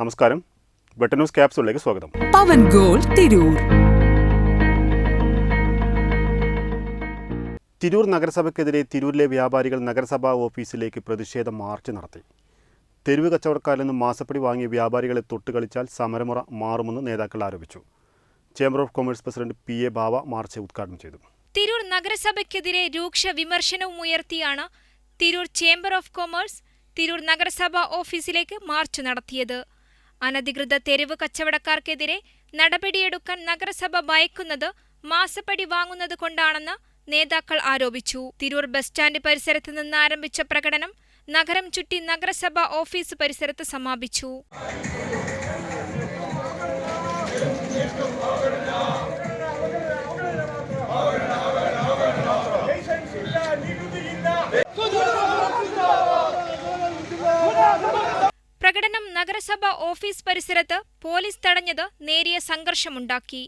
നമസ്കാരം. വെട്ട ന്യൂസ് ക്യാപ്സിലേക്ക് സ്വാഗതം. പവൻ ഗോൾ തിരൂർ. തിരൂർ നഗരസഭയ്ക്കെതിരെ തിരൂരിലെ വ്യാപാരികൾ നഗരസഭാ ഓഫീസിലേക്ക് പ്രതിഷേധ മാർച്ച് നടത്തി. തെരുവ് കച്ചവടക്കാരിൽ നിന്നും മാസപ്പടി വാങ്ങിയ വ്യാപാരികളെ തൊട്ടുകളിച്ചാൽ സമരമുറ മാറുമെന്ന് നേതാക്കൾ ആരോപിച്ചു. Chamber of commerce president P A Bava march ഉദ്ഘാടനം ചെയ്തു. തിരൂർ നഗരസഭയ്ക്കെതിരെ രൂക്ഷ വിമർശനവും ഉയർത്തിയാണ് Tirur chamber of commerce Tirur നഗരസഭാ ഓഫീസിലേക്ക് മാർച്ച് നടത്തിയത്. അനധികൃത തെരുവ് കച്ചവടക്കാർക്കെതിരെ നടപടിയെടുക്കാൻ നഗരസഭ ഭയക്കുന്നത് മാസപ്പടി വാങ്ങുന്നത് കൊണ്ടാണെന്ന് നേതാക്കൾ ആരോപിച്ചു. തിരൂർ ബസ് സ്റ്റാൻഡ് പരിസരത്ത് നിന്ന് ആരംഭിച്ച പ്രകടനം നഗരം ചുറ്റി നഗരസഭ ഓഫീസ് പരിസരത്ത് സമാപിച്ചു പ്രകടനം നഗരസഭ ഓഫീസ് പരിസരത്ത് പോലീസ് തടഞ്ഞത് നേരിയ സംഘർഷമുണ്ടാക്കി.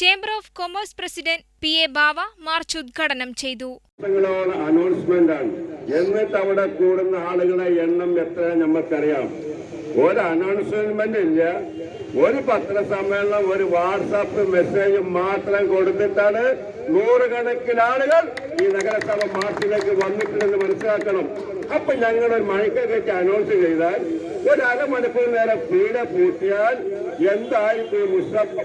Chamber of commerce president P A Bava march ഉദ്ഘാടനം ചെയ്തു. അനൗൺസ്മെന്റ് ആണ്. എന്നിട്ട് അവിടെ കൂടുന്ന ആളുകളെ എണ്ണം എത്ര നമുക്കറിയാം ഒരു അനൗൺസ്മെന്റ് ഇല്ല. ഒരു പത്രസമ്മേളനം ഒരു വാട്സാപ്പ് മെസ്സേജ് മാത്രം കൊടുത്തിട്ടാണ് നൂറുകണക്കിന് ആളുകൾ ഈ നഗരസഭ മാർച്ചിലേക്ക് വന്നിട്ടുണ്ടെന്ന് മനസ്സിലാക്കണം. അപ്പൊ ഞങ്ങൾ ഒരു മണിക്കൊക്കെ അനൗൺസ് ചെയ്താൽ ഒരു അരമണിക്കൂർ നേരം പീഡ പൂട്ടിയാൽ എന്തായിരിക്കും ഈ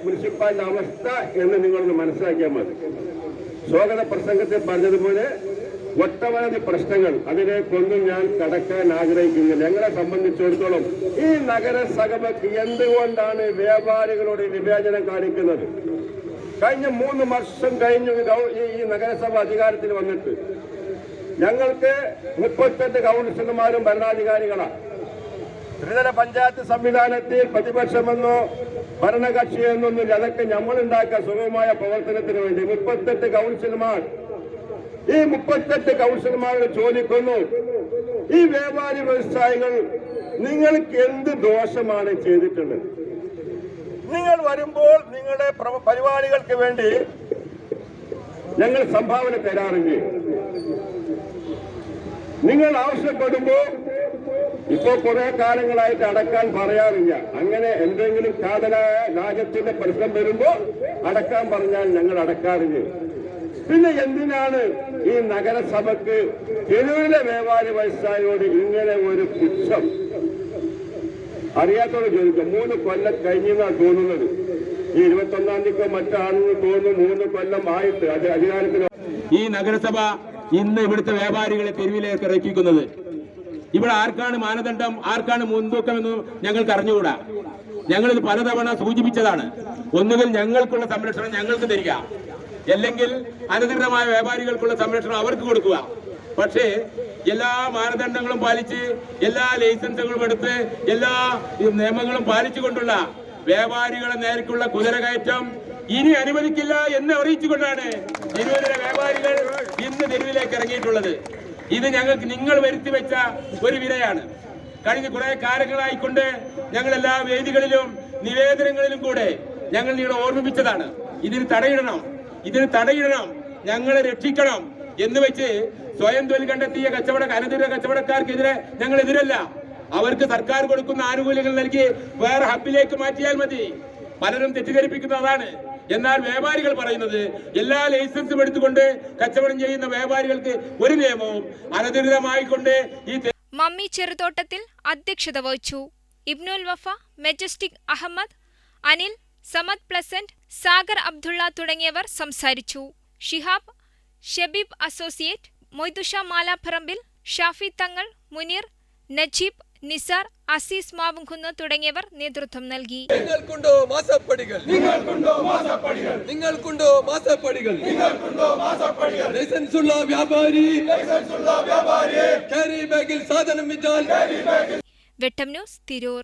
മുനിസിപ്പ- അവസ്ഥ എന്ന് നിങ്ങളൊന്ന് മനസ്സിലാക്കിയാൽ മതി. സ്വാഗത പ്രസംഗത്തിൽ പറഞ്ഞതുപോലെ ഒട്ടനവധി പ്രശ്നങ്ങൾ. അതിലേക്കൊന്നും ഞാൻ കടക്കാൻ ആഗ്രഹിക്കുന്നില്ല. ഞങ്ങളെ സംബന്ധിച്ചിടത്തോളം ഈ നഗരസഭയ്ക്ക് എന്തുകൊണ്ടാണ് വ്യാപാരികളോട് വിവേചനം കാണിക്കുന്നത്? കഴിഞ്ഞ മൂന്ന് വർഷം കഴിഞ്ഞു ഈ നഗരസഭ അധികാരത്തിൽ വന്നിട്ട് ഞങ്ങൾക്ക് മുപ്പത്തെട്ട് കൗൺസിലർമാരും ഭരണാധികാരികളാണ് ത്രിതല പഞ്ചായത്ത് സംവിധാനത്തിൽ പ്രതിപക്ഷമെന്നോ ഭരണകക്ഷിയെന്നൊന്നും അതൊക്കെ നമ്മളുണ്ടാക്കിയ സുഗമമായ പ്രവർത്തനത്തിന് വേണ്ടി മുപ്പത്തെട്ട് കൗൺസിലർമാർ ഈ മുപ്പത്തെട്ട് കൗൺസിലർമാരോട് ചോദിക്കുന്നു ഈ വ്യാപാരി വ്യവസായികൾ നിങ്ങൾക്ക് എന്ത് ദോഷമാണ് ചെയ്തിട്ടുള്ളത്? നിങ്ങൾ വരുമ്പോൾ നിങ്ങളുടെ പരിപാടികൾക്ക് വേണ്ടി ഞങ്ങൾ സംഭാവന തരാറുണ്ട് നിങ്ങൾ ആവശ്യപ്പെടുമ്പോൾ ഇപ്പോ കുറെ കാലങ്ങളായിട്ട് അടക്കാൻ പറയാറില്ല. അങ്ങനെ എന്തെങ്കിലും കാതലായ രാജ്യത്തിന്റെ പ്രശ്നം വരുമ്പോ അടക്കാൻ പറഞ്ഞാൽ ഞങ്ങൾ അടക്കാറില്ല? പിന്നെ എന്തിനാണ് ഈ നഗരസഭക്ക് തെരുവിലെ വ്യാപാരി വ്യവസായിയോട് ഇങ്ങനെ ഒരു പുച്ഛം. അറിയാത്തോട് ചോദിക്കും മൂന്ന് കൊല്ലം കഴിഞ്ഞെന്നാണ് തോന്നുന്നത്? ഈ ഇരുപത്തൊന്നാം തീയതിക്കോ മറ്റാണെന്ന് തോന്നുന്നു മൂന്ന് കൊല്ലം ആയിട്ട് അത് അധികാരത്തിൽ ഈ നഗരസഭ ഇന്ന് ഇവിടുത്തെ വ്യാപാരികളെ തെരുവിലേക്ക് ഇറക്കിക്കുന്നത്. ഇവിടെ ആർക്കാണ് മാനദണ്ഡം ആർക്കാണ് മുൻതൂക്കം എന്ന് ഞങ്ങൾക്ക് അറിഞ്ഞുകൂടാ. ഞങ്ങളിത് പലതവണ സൂചിപ്പിച്ചതാണ്. ഒന്നുകിൽ ഞങ്ങൾക്കുള്ള സംരക്ഷണം ഞങ്ങൾക്ക് തരിക. അല്ലെങ്കിൽ അനധികൃതമായ വ്യാപാരികൾക്കുള്ള സംരക്ഷണം അവർക്ക് കൊടുക്കുക. പക്ഷേ എല്ലാ മാനദണ്ഡങ്ങളും പാലിച്ച് എല്ലാ ലൈസൻസുകളും എടുത്ത് എല്ലാ നിയമങ്ങളും പാലിച്ചുകൊണ്ടുള്ള വ്യാപാരികളെ നേരിട്ടുള്ള കുതിരകയറ്റം ഇനി അനുവദിക്കില്ല എന്ന് അറിയിച്ചുകൊണ്ടാണ് തിരുവനന്തപുരം വ്യാപാരികൾ ഇന്ന് തെരുവിലേക്ക് ഇറങ്ങിയിട്ടുള്ളത്. ഇത് ഞങ്ങൾക്ക് നിങ്ങൾ വരുത്തി വെച്ച ഒരു വിനയാണ് കഴിഞ്ഞ കുറെ കാലങ്ങളായിക്കൊണ്ട് ഞങ്ങൾ എല്ലാ വേദികളിലും നിവേദനങ്ങളിലും കൂടെ ഞങ്ങൾ നിങ്ങളെ ഓർമ്മിപ്പിച്ചതാണ്. ഇതിന് തടയിടണം. ഇതിന് തടയിടണം ഞങ്ങളെ രക്ഷിക്കണം എന്ന് വെച്ച് സ്വയം തൊഴിൽ കണ്ടെത്തിയ കച്ചവട അനധികൃത കച്ചവടക്കാർക്കെതിരെ ഞങ്ങൾ എതിരല്ല അവർക്ക് സർക്കാർ കൊടുക്കുന്ന ആനുകൂല്യങ്ങൾ നൽകി വേറെ ഹബിലേക്ക് മാറ്റിയാൽ മതി. പലരും തെറ്റിദ്ധരിപ്പിക്കുന്നതാണ് എന്നാൽ വ്യാപാരികൾ പറയുന്നത് എല്ലാ ലൈസൻസും എടുത്തുകൊണ്ട് കച്ചവടം ചെയ്യുന്ന വ്യാപാരികൾക്ക് ഒരു നിയമവും അനധികൃതമായിക്കൊണ്ട് ഈ മമ്മി ചെറുതോട്ടത്തിൽ അധ്യക്ഷത വഹിച്ചു. ഇബ്നുൽ വഫ മെജസ്റ്റിക് അഹമ്മദ് അനിൽ സമദ് പ്ലസന്റ് സാഗർ അബ്ദുള്ള തുടങ്ങിയവർ സംസാരിച്ചു. ഷിഹാബ് ഷബീബ് അസോസിയേറ്റ് മൊയ്തുഷ മാലാപ്പറമ്പിൽ ഷാഫി തങ്ങൾ മുനീർ നജീബ് നിസാർ അസീസ് മാവുംകുന്ന് തുടങ്ങിയവർ നേതൃത്വം നൽകി. നിങ്ങൾക്കുണ്ടോ മാസപ്പടികൾ? നിങ്ങൾക്കുണ്ടോ മാസപ്പടികൾ? നിങ്ങൾക്കുണ്ടോ മാസപ്പടികൾ? നിങ്ങൾക്കുണ്ടോ മാസപ്പടികൾ? ലൈസൻസ് ഉള്ള വ്യാപാരി? ലൈസൻസ് ഉള്ള വ്യാപാരി കാരി ബാഗിൽ സാധനം വിറ്റാൽ വെട്ടം ന്യൂസ് തിരൂർ.